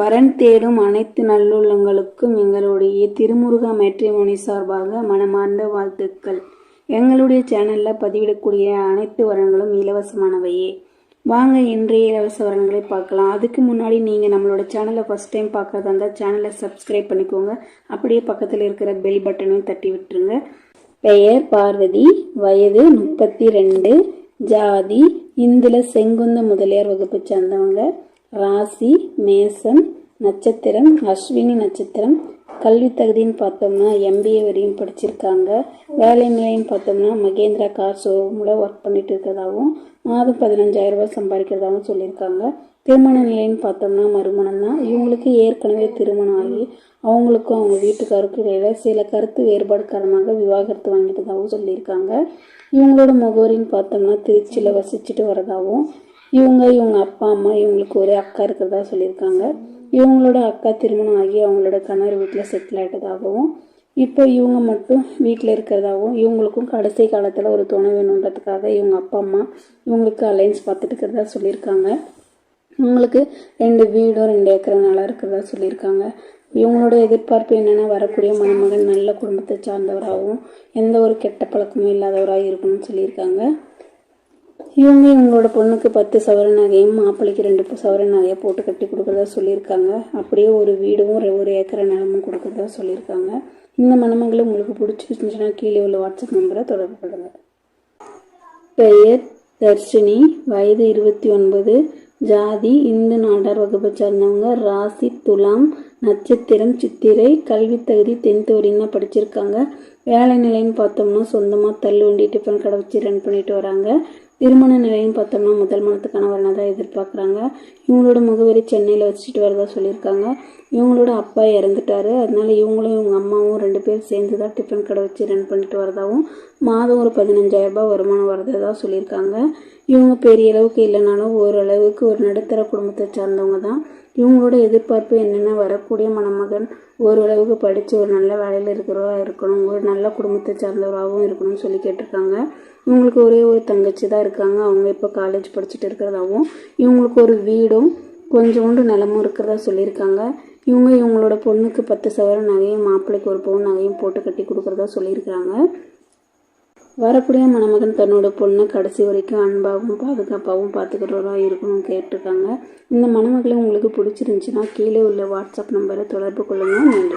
வரன் தேடும் அனைத்து நல்லுள்ளங்களுக்கும் எங்களுடைய திருமுருகா மேட்ரிமோனி சார்பாக மனமார்ந்த வாழ்த்துக்கள். எங்களுடைய சேனலில் பதிவிடக்கூடிய அனைத்து வரன்களும் இலவசமானவையே. வாங்க இன்றைய இலவச வரன்களை பார்க்கலாம். அதுக்கு முன்னாடி நீங்கள் நம்மளோட சேனலை ஃபஸ்ட் டைம் பார்க்குறதா இருந்தால் சேனலை சப்ஸ்கிரைப் பண்ணிக்கோங்க. அப்படியே பக்கத்தில் இருக்கிற பெல் பட்டனையும் தட்டி விட்டுருங்க. பெயர் பார்வதி வயது முப்பத்தி ரெண்டு ஜாதி இந்துல செங்குந்த முதலியார் வகுப்பு சேர்ந்தவங்க. ராசி மேசம் நட்சத்திரம் அஸ்வினி நட்சத்திரம். கல்வி தகுதின்னு பார்த்தோம்னா எம்பிஏ வரையும் படிச்சிருக்காங்க. வேலை நிலைன்னு பார்த்தோம்னா மகேந்திரா கார் ஷோரூமில் ஒர்க் பண்ணிட்டு இருக்கிறதாகவும் மாதம் பதினஞ்சாயிரம் ரூபாய் சம்பாதிக்கிறதாகவும் சொல்லியிருக்காங்க. திருமண நிலைன்னு பார்த்தோம்னா மறுமணம் தான். இவங்களுக்கு ஏற்கனவே திருமணம் ஆகி அவங்களுக்கும் அவங்க வீட்டுக்காருக்கும் இடையில சில கருத்து வேறுபாடு காரணமாக விவாகரத்து வாங்கிட்டதாகவும் சொல்லியிருக்காங்க. இவங்களோட முகவரின்னு பார்த்தோம்னா திருச்சியில் வசிச்சுட்டு வரதாகவும் இவங்க இவங்க அப்பா அம்மா இவங்களுக்கு ஒரே அக்கா இருக்கிறதா சொல்லியிருக்காங்க. இவங்களோட அக்கா திருமணம் ஆகி அவங்களோட கணவர் வீட்டில் செட்டில் ஆகிட்டதாகவும் இப்போ இவங்க மட்டும் வீட்டில் இருக்கிறதாகவும் இவங்களுக்கும் கடைசி காலத்தில் ஒரு துணை வேணுன்றதுக்காக இவங்க அப்பா அம்மா இவங்களுக்கு அலைன்ஸ் பார்த்துட்டு இருக்கிறதா சொல்லியிருக்காங்க. இவங்களுக்கு ரெண்டு வீடும் ரெண்டு ஏக்கர் நிலம் இருக்கிறதா சொல்லியிருக்காங்க. இவங்களோட எதிர்பார்ப்பு என்னென்னா வரக்கூடிய மணமகன் நல்ல குடும்பத்தை சார்ந்தவராகவும் எந்த ஒரு கெட்ட பழக்கமும் இல்லாதவராக இருக்கணும்னு சொல்லியிருக்காங்க. இவங்க இவங்களோட பொண்ணுக்கு பத்து சவர நகையும் மாப்பிள்ளைக்கு ரெண்டு சவர நகையை போட்டு கட்டி கொடுக்குறதா சொல்லியிருக்காங்க. அப்படியே ஒரு வீடும் ஒரு- ஏக்கரை நிலமும் கொடுக்குறதா சொல்லியிருக்காங்க. இந்த மணமங்களை உங்களுக்கு பிடிச்சிருந்துச்சுன்னா கீழே உள்ள வாட்ஸ்அப் நம்பரை தொடர்பு கொள்ளுங்கள் பெயர் தர்ஷினி வயது இருபத்தி ஒன்பது ஜாதி இந்து நாடார் வகுப்பை சார்ந்தவங்க ராசி துலாம் நட்சத்திரம் சித்திரை கல்வி தகுதி டென்த்து வரையும் படிச்சிருக்காங்க. வேலை நிலைன்னு பார்த்தோம்னா சொந்தமாக தள்ளுவண்டி டிஃபன் கடை வச்சு ரன் பண்ணிட்டு வராங்க. திருமண நிலையம் பார்த்தோம்னா முதல் மனத்துக்கான வரனை தான் எதிர்பார்க்குறாங்க? இவங்களோட முகவரி சென்னையில் வச்சுட்டு வரதா சொல்லியிருக்காங்க. இவங்களோட அப்பா இறந்துட்டாரு. அதனால இவங்களும் இவங்க அம்மாவும் ரெண்டு பேரும் சேர்ந்து தான் டிஃபன் கடை வச்சு ரன் பண்ணிட்டு வரதாகவும் மாதம் ஒரு பதினஞ்சாயிரரூபா வருமானம் வரதா சொல்லியிருக்காங்க. இவங்க பெரிய அளவுக்கு இல்லைனாலும் ஓரளவுக்கு ஒரு நடுத்தர குடும்பத்தை சார்ந்தவங்க தான் இவங்களோட எதிர்பார்ப்பு என்னென்னா? வரக்கூடிய மணமகன் ஓரளவுக்கு படித்து ஒரு நல்ல வேலையில் இருக்கிறவா இருக்கணும். ஒரு நல்ல குடும்பத்தை சார்ந்தவராகவும் இருக்கணும்னு சொல்லி கேட்டிருக்காங்க. இவங்களுக்கு ஒரே ஒரு தங்கச்சி தான் இருக்காங்க. அவங்க இப்போ காலேஜ் படிச்சுட்டு இருக்கிறதாகவும் இவங்களுக்கு ஒரு வீடும் கொஞ்சோண்டு நிலமும் இருக்கிறதா சொல்லியிருக்காங்க. இவங்க இவங்களோட பொண்ணுக்கு பத்து சவரம் நகையும் மாப்பிள்ளைக்கு ஒரு பவுன் நகையும் போட்டு கட்டி கொடுக்குறதா சொல்லியிருக்கிறாங்க. வரக்கூடிய மணமகன் தன்னோட பொண்ணை கடைசி வரைக்கும் அன்பாகவும் பாதுகாப்பாகவும் பார்த்துக்கிறவரா இருக்கணும் கேட்டிருக்காங்க. இந்த மணமகளை உங்களுக்கு பிடிச்சிருந்துச்சுன்னா கீழே உள்ள வாட்ஸ்அப் நம்பரை தொடர்பு கொள்ளுங்கள் நன்றி.